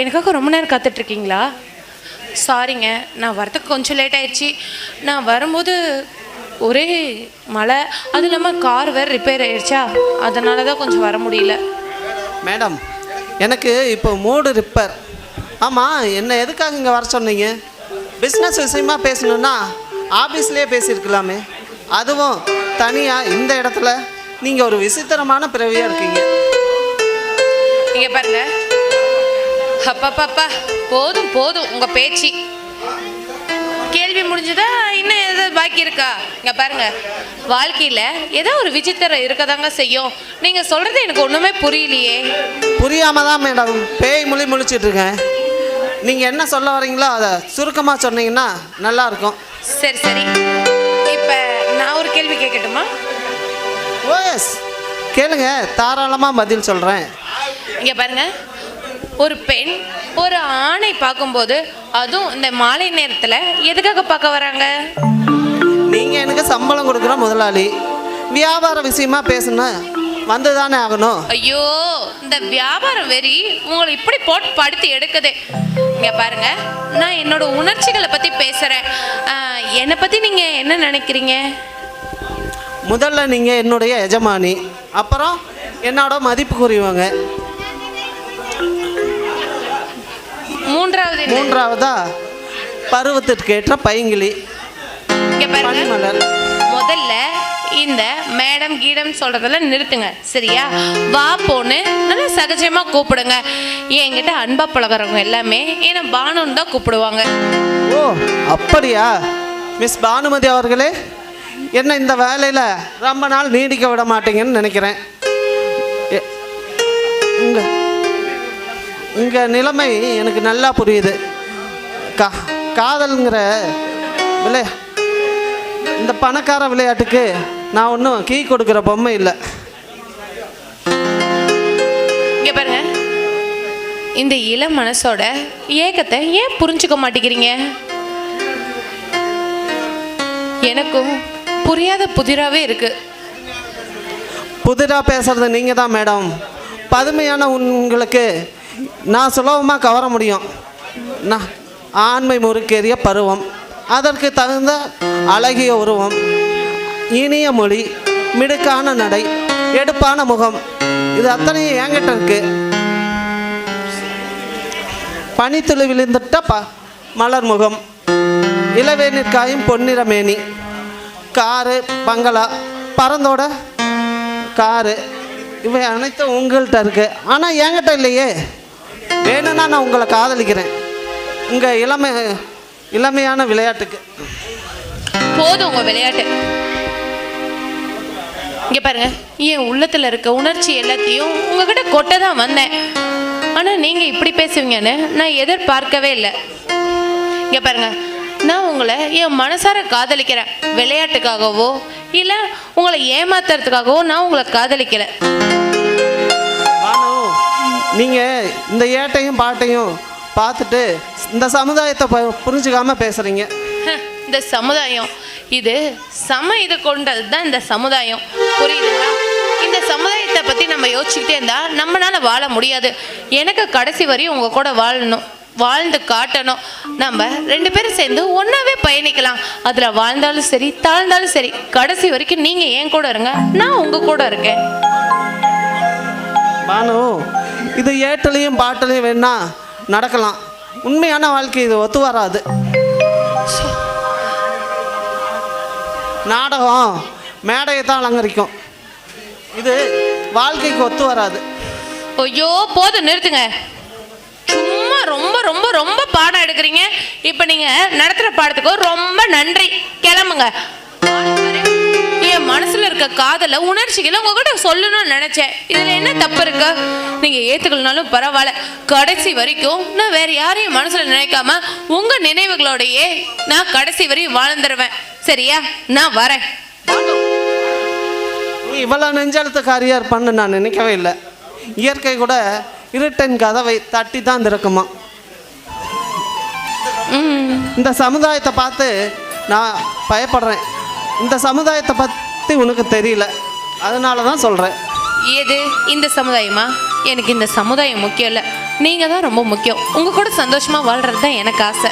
எனக்காக ரொம்ப நேரம் காத்துட்ருக்கீங்களா? சாரிங்க நான் வரதுக்கு கொஞ்சம் லேட் ஆயிடுச்சு. நான் வரும்போது ஒரே மழை அதுவும் இல்லாமல் கார் வேறு ரிப்பேர் ஆயிடுச்சா அதனால தான் கொஞ்சம் வர முடியல. மேடம் எனக்கு இப்போ மூடு ரிப்பேர் ஆமாம் என்ன எதுக்காக இங்கே வர சொன்னீங்க? பிஸ்னஸ் விஷயமா பேசணுன்னா ஆஃபீஸ்லேயே பேசியிருக்கலாமே. அதுவும் தனியாக இந்த இடத்துல. நீங்கள் ஒரு விசித்திரமான பிறவியாக இருக்கீங்க. இங்கே பாருங்க. அப்பப்பப்பா. போதும் போதும். உங்கள் பேச்சு. கேள்வி முடிஞ்சதா? இன்னும் எதாவது பாக்கி இருக்கா? இங்கே பாருங்க. வாழ்க்கையில் ஏதோ ஒரு விசித்திரம் இருக்கதாங்க செய்யும். நீங்கள் சொல்கிறது எனக்கு ஒன்றுமே புரியலையே. புரியாமல் தான் மேடம். பேய் மொழி முழிச்சிட்டு இருக்கேன் நீங்கள் என்ன சொல்ல வரீங்களோ அதை சுருக்கமாக சொன்னீங்கன்னா நல்லாயிருக்கும். சரி சரி. இப்போ நான் ஒரு கேள்வி கேட்கட்டுமா? ஓஎஸ் கேளுங்க. தாராளமாக பதில் சொல்கிறேன் இங்கே பாருங்க. ஒரு பெண் ஒரு ஆணை பார்க்கும்போது அதுவும் இந்த மாலை நேரத்தில் எதுக்காக பார்க்க வராங்க? நீங்கள் எனக்கு சம்பளம் கொடுக்குற முதலாளி வியாபார விஷயமா பேசணும் வந்து தானே ஆகணும். ஐயோ இந்த வியாபாரம் வெறி உங்களை இப்படி போட்டு படுத்தி எடுக்குது. இங்க பாருங்க நான் என்னோட உணர்ச்சிகளை பத்தி பேசுறேன். ஆஹ், என்னை பத்தி நீங்க என்ன நினைக்கிறீங்க? முதல்ல நீங்கள் என்னுடைய எஜமானி அப்புறம் என்னோட மதிப்புக்குரியவங்க. மூன்றாவது பருவத்திற்கு ஏற்ற பைங்கிளி பனிமலர். முதல்ல இந்த மேடம் கீடம் சொல்றதெல்லாம் நிறுத்துங்க. சரியா? வா போன்னு நல்லா சகஜமா கூப்பிடுங்க. என்கிட்ட அன்பா பழகுறவங்க எல்லாமே என்ன பானுன்னு தான் கூப்பிடுவாங்க. ஓ அப்படியா? மிஸ் பானுமதி அவர்களே என்ன இந்த வேலையில் ரொம்ப நாள் நீடிக்க விட மாட்டீங்கன்னு நினைக்கிறேன். உங்க நிலைமை எனக்கு நல்லா புரியுது. கா காதல்ங்கிற விளை இந்த பணக்கார விளையாட்டுக்கு நான் ஒன்றும் கீ கொடுக்குற பொம்மை இல்லை. இங்க பாருங்க இந்த இளம் மனசோட ஏக்கத்தை ஏன் புரிஞ்சுக்க மாட்டேங்கிறீங்க? எனக்கும் புரியாத புதிராவே இருக்கு. புதிராக பேசுகிறது நீங்கள் தான் மேடம். பதுமையான உங்களுக்கு நான் சுலபமாக கவர முடியும். நான் ஆண்மை முறுக்கேறிய பருவம். அதற்கு தகுந்த அழகிய உருவம் இனிய மொழி மிடுக்கான நடை எடுப்பான முகம். இது அத்தனையும் என்கிட்ட இருக்கு. பனித்துளி விழுந்துட்ட ப மலர் முகம். இளவேநீர் காயும் பொன்னிற மேனி. காரு பங்களா பறந்தோட காரு இவை அனைத்தும் உங்கள்கிட்ட இருக்கு. ஆனால் என்கிட்ட இல்லையே. வேணும்னா நான் உங்களை காதலிக்கிறேன். உங்கள் இளமை இளமையான விளையாட்டுக்கு. போதும் உங்க விளையாட்டு. இங்க பாருங்க என் உள்ளத்துல இருக்க உணர்ச்சி எல்லாத்தையும் உங்ககிட்ட கொட்ட தான் வந்தேன். ஆனா நீங்க இப்படி பேசுவீங்கன்னு நான் எதிர்பார்க்கவே இல்லை. இங்க பாருங்க நான் உங்களை என் மனசார காதலிக்கிறேன். விளையாட்டுக்காகவோ இல்ல உங்களை ஏமாத்துறதுக்காகவோ நான் உங்களை காதலிக்கலை. நீங்கள் இந்த ஏட்டையும் பாட்டையும் பார்த்துட்டு இந்த சமுதாயத்தை ப- புரிஞ்சுக்காம பேசுகிறீங்க இந்த சமுதாயம். இது சம இது கொண்டது தான் இந்த சமுதாயம். புரியுதுங்களா? இந்த சமுதாயத்தை பற்றி நம்ம யோசிச்சுக்கிட்டே இருந்தால் நம்மளால வாழ முடியாது. எனக்கு கடைசி வரையும் உங்கள் கூட வாழணும் வாழ்ந்து காட்டணும். நம்ம ரெண்டு பேரும் சேர்ந்து ஒன்றாவே பயணிக்கலாம். அதில் வாழ்ந்தாலும் சரி தாழ்ந்தாலும் சரி கடைசி வரைக்கும் நீங்கள் என் கூட இருங்க நான் உங்கள் கூட இருக்கேன். இது ஏட்டலையும் பாட்டலையும் வேணா நடக்கலாம். உண்மையான வாழ்க்கை இது ஒத்து வராது. நாடகம் மேடையை தான் அலங்கரிக்கும். இது வாழ்க்கைக்கு ஒத்து வராது. ஐயோ போதும் நிறுத்துங்க. சும்மா ரொம்ப ரொம்ப ரொம்ப பாடம் எடுக்கிறீங்க. இப்போ நீங்க நடத்துற பாடத்துக்கு ரொம்ப நன்றி. கிளம்புங்க. என் மனசுல இருக்க காதல உணர்ச்சிகளை உங்ககிட்ட சொல்லணும்னு நினைச்சேன். இதுல என்ன தப்பு இருக்கு? நீங்க ஏத்துக்கலனாலும் பரவாயில்ல. கடைசி வரைக்கும் நான் வேற யாரையும் மனசுல நினைக்காம உங்க நினைவுகளோடயே நான் கடைசி வரையும் வாழ்ந்துருவேன். சரியா? நான் வரேன். நீ இவ்வளோ நெஞ்செழுத்துக்காரியாக இருப்பான்னு நான் நினைக்கவே இல்லை. இயற்கை கூட இருட்டின் கதவை தட்டி தான் திறக்குமா இந்த சமுதாயத்தை பார்த்து நான் பயப்படுறேன். இந்த சமுதாயத்தை பற்றி உனக்கு தெரியல. அதனால தான் சொல்கிறேன் எது? இந்த சமுதாயமா? எனக்கு இந்த சமுதாயம் முக்கியம் இல்லை. நீங்கள் தான் ரொம்ப முக்கியம். உங்கள் கூட சந்தோஷமாக வாழ்கிறது தான் எனக்கு ஆசை.